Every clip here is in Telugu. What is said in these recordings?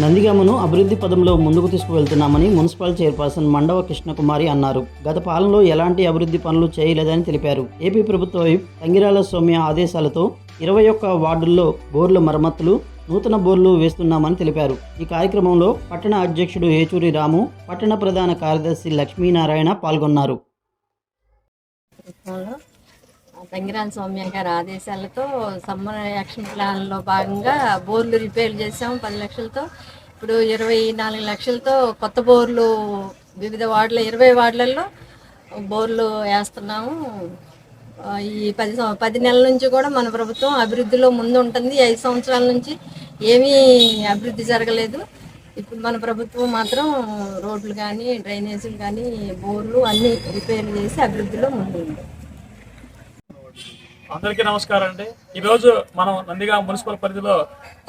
నందిగామను అభివృద్ధి పదంలో ముందుకు తీసుకువెళ్తున్నామని మున్సిపల్ చైర్పర్సన్ మండవ కృష్ణకుమారి అన్నారు. గత పాలనలో ఎలాంటి అభివృద్ధి పనులు చేయలేదని తెలిపారు. ఏపీ ప్రభుత్వ తంగిరాల సౌమ్య ఆదేశాలతో ఇరవై ఒక్క వార్డుల్లో బోర్ల మరమ్మతులు నూతన బోర్లు వేస్తున్నామని తెలిపారు. ఈ కార్యక్రమంలో పట్టణ అధ్యక్షుడు ఏచూరి రాము పట్టణ ప్రధాన కార్యదర్శి లక్ష్మీనారాయణ పాల్గొన్నారు. ప్రభుత్వంలో స్వామి గారి ఆదేశాలతో సమ్మర్ యాక్షన్ ప్లాన్లో భాగంగా బోర్లు రిపేర్ చేసాం పది లక్షలతో. ఇప్పుడు ఇరవై నాలుగు లక్షలతో కొత్త బోర్లు వివిధ వార్డుల ఇరవై వార్డులలో బోర్లు వేస్తున్నాము. ఈ పది పది నెలల నుంచి కూడా మన ప్రభుత్వం అభివృద్ధిలో ముందు ఉంటుంది ఐదు సంవత్సరాల నుంచి ఏమీ అభివృద్ధి జరగలేదు. ఇప్పుడు మన ప్రభుత్వం మాత్రం రోడ్లు కానీ డ్రైనేజీలు కానీ బోర్లు అన్నీ రిపేర్లు చేసి అభివృద్ధిలో ముందుంది. అందరికీ నమస్కారం అండి. ఈరోజు మనం నందిగా మున్సిపల్ పరిధిలో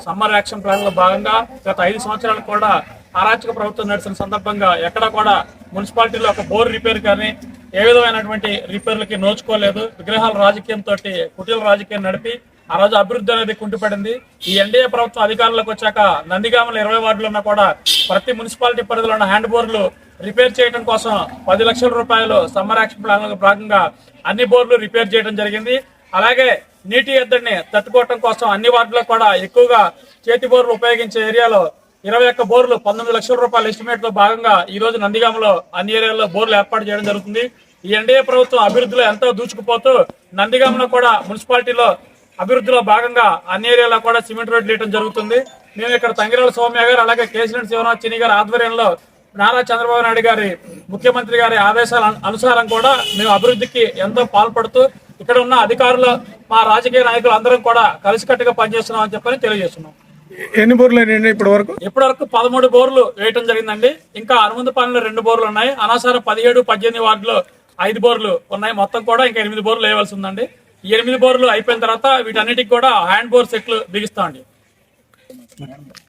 సమ్మర్ యాక్షన్ ప్లాన్లో భాగంగా గత ఐదు సంవత్సరాలు కూడా అరాచక ప్రభుత్వం నడిచిన సందర్భంగా ఎక్కడ కూడా మున్సిపాలిటీలో ఒక బోర్ రిపేర్ కానీ ఏ విధమైనటువంటి రిపేర్లకి నోచుకోలేదు. విగ్రహాల రాజకీయంతో కుటీల రాజకీయం నడిపి ఆ రోజు అభివృద్ధి అనేది కుంటుపడింది. ఈ ఎన్డీఏ ప్రభుత్వం అధికారంలోకి వచ్చాక నందిగామల ఇరవై వార్డులో ఉన్న కూడా ప్రతి మున్సిపాలిటీ పరిధిలో ఉన్న హ్యాండ్ బోర్లు రిపేర్ చేయడం కోసం పది లక్షల రూపాయలు సమ్మర్ యాక్షన్ ప్లాన్ భాగంగా అన్ని బోర్లు రిపేర్ చేయడం జరిగింది. అలాగే నీటి ఎద్దడిని తట్టుకోవటం కోసం అన్ని వార్డులకు కూడా ఎక్కువగా చేతి బోర్లు ఉపయోగించే ఏరియాలో ఇరవై ఒక్క బోర్లు పంతొమ్మిది లక్షల రూపాయల ఎస్టిమేట్లో భాగంగా ఈ రోజు నందిగామలో అన్ని ఏరియాల్లో బోర్లు ఏర్పాటు చేయడం జరుగుతుంది. ఈ ఎన్డీఏ ప్రభుత్వం అభివృద్ధిలో ఎంతో దూచుకుపోతూ నందిగామలో కూడా మున్సిపాలిటీలో అభివృద్ధిలో భాగంగా అన్ని ఏరియాలో కూడా సిమెంట్ రోడ్లు వేయడం జరుగుతుంది. మేము ఇక్కడ తంగిరాల సౌమ్య గారు అలాగే కేసిరెడ్డి శివనాథ్ చిని గారి ఆధ్వర్యంలో నారా చంద్రబాబు నాయుడు గారి ముఖ్యమంత్రి గారి ఆదేశాల అనుసారం కూడా మేము అభివృద్ధికి ఎంతో పాల్పడుతూ ఇక్కడ ఉన్న అధికారులు మా రాజకీయ నాయకులు అందరం కూడా కలిసికట్టుగా పనిచేస్తున్నాం అని చెప్పని తెలియజేస్తున్నాం. ఎన్ని బోర్లు అయినాయండి ఇప్పటి వరకు? ఇప్పటి వరకు పదమూడు బోర్లు వేయటం జరిగిందండి. ఇంకా అనుమంది పనులు రెండు బోర్లు ఉన్నాయి. అనాసారం పదిహేడు పద్దెనిమిది వార్డులో ఐదు బోర్లు ఉన్నాయి. మొత్తం కూడా ఇంకా ఎనిమిది బోర్లు వేయవలసి ఉందండి. ఈ ఎనిమిది బోర్లు అయిపోయిన తర్వాత వీటన్నిటికి కూడా హ్యాండ్ బోర్ సెట్లు బిగిస్తామండి.